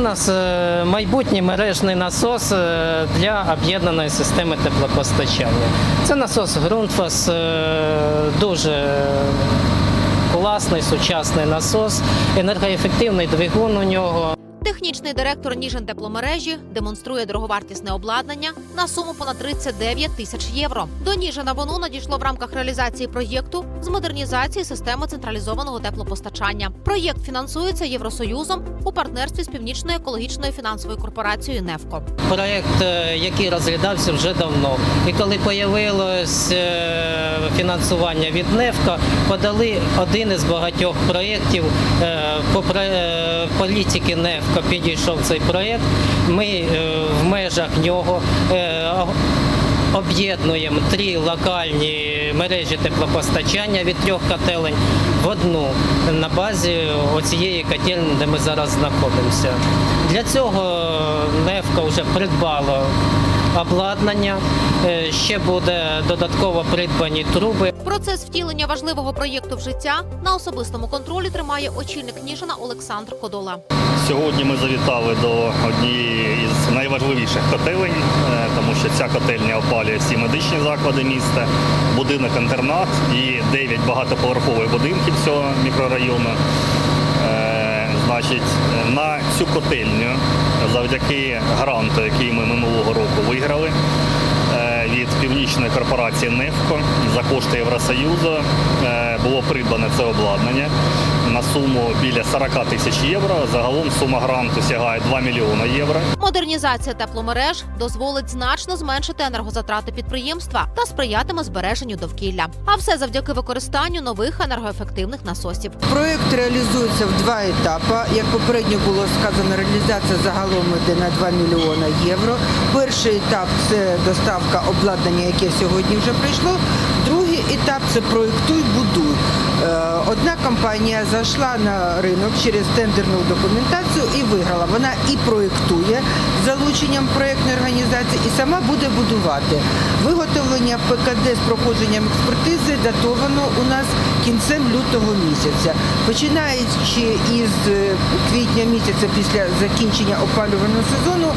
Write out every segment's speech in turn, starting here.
нас е, майбутній мережний насос е, для об'єднаної системи теплопостачання. Це насос Grundfos, е, дуже класний сучасний насос, енергоефективний двигун у нього. Технічний директор Ніжин тепломережі демонструє дороговартісне обладнання на суму понад 39 тисяч євро. До Ніжина воно надійшло в рамках реалізації проєкту з модернізації системи централізованого теплопостачання. Проєкт фінансується Євросоюзом у партнерстві з північною екологічною фінансовою корпорацією НЕФКО. Проєкт, е, який розглядався вже давно. І коли появилось е, фінансування від НЕФКО, подали один із багатьох проєктів. Е, По політики НЕФКО підійшов цей проєкт. Ми е, в межах нього е, об'єднуємо три локальні мережі теплопостачання від трьох котелень в одну на базі оцієї котельні, де ми зараз знаходимося. Для цього невка вже придбало обладнання, е, ще буде додатково придбані труби. Процес втілення важливого проєкту в життя на особистому контролі тримає очільник Ніжина Олександр Кодола. Сьогодні ми завітали до однієї із найважливіших котелень, е, тому що ця котельня опалює всі медичні заклади міста, будинок-інтернат і 9 багатоповерхових будинків цього мікрорайону. Е, Значить, на цю котельню завдяки гранту, який ми минулого року виграли е, від північної корпорації НЕФКО за кошти Євросоюзу е, придбане це обладнання на суму біля 40 тисяч євро. Загалом сума гранту сягає 2 мільйони євро. Модернізація тепломереж дозволить значно зменшити енергозатрати підприємства та сприятиме збереженню довкілля. А все завдяки використанню нових енергоефективних насосів. Проект реалізується в два етапи. Як попередньо було сказано, реалізація загалом йде на 2 мільйона євро. Перший етап це доставка обладнання, яке сьогодні вже прийшло. Етап це проєктуй, будуй. Е, Одна компанія зайшла на ринок через тендерну документацію і виграла. Вона і проєктує залученням проєктної організації, і сама буде будувати. Виготовлення ПКД з проходженням експертизи датовано у нас кінцем лютого місяця. Починаючи із е, квітня місяця після закінчення опалювального сезону,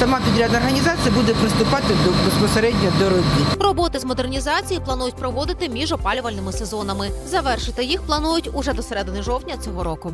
сама підрядна організація буде приступати до безпосередньо до робіт. Роботи з модернізації планують проводити між опалювальними сезонами. Завершити їх планують уже до середини жовтня цього року.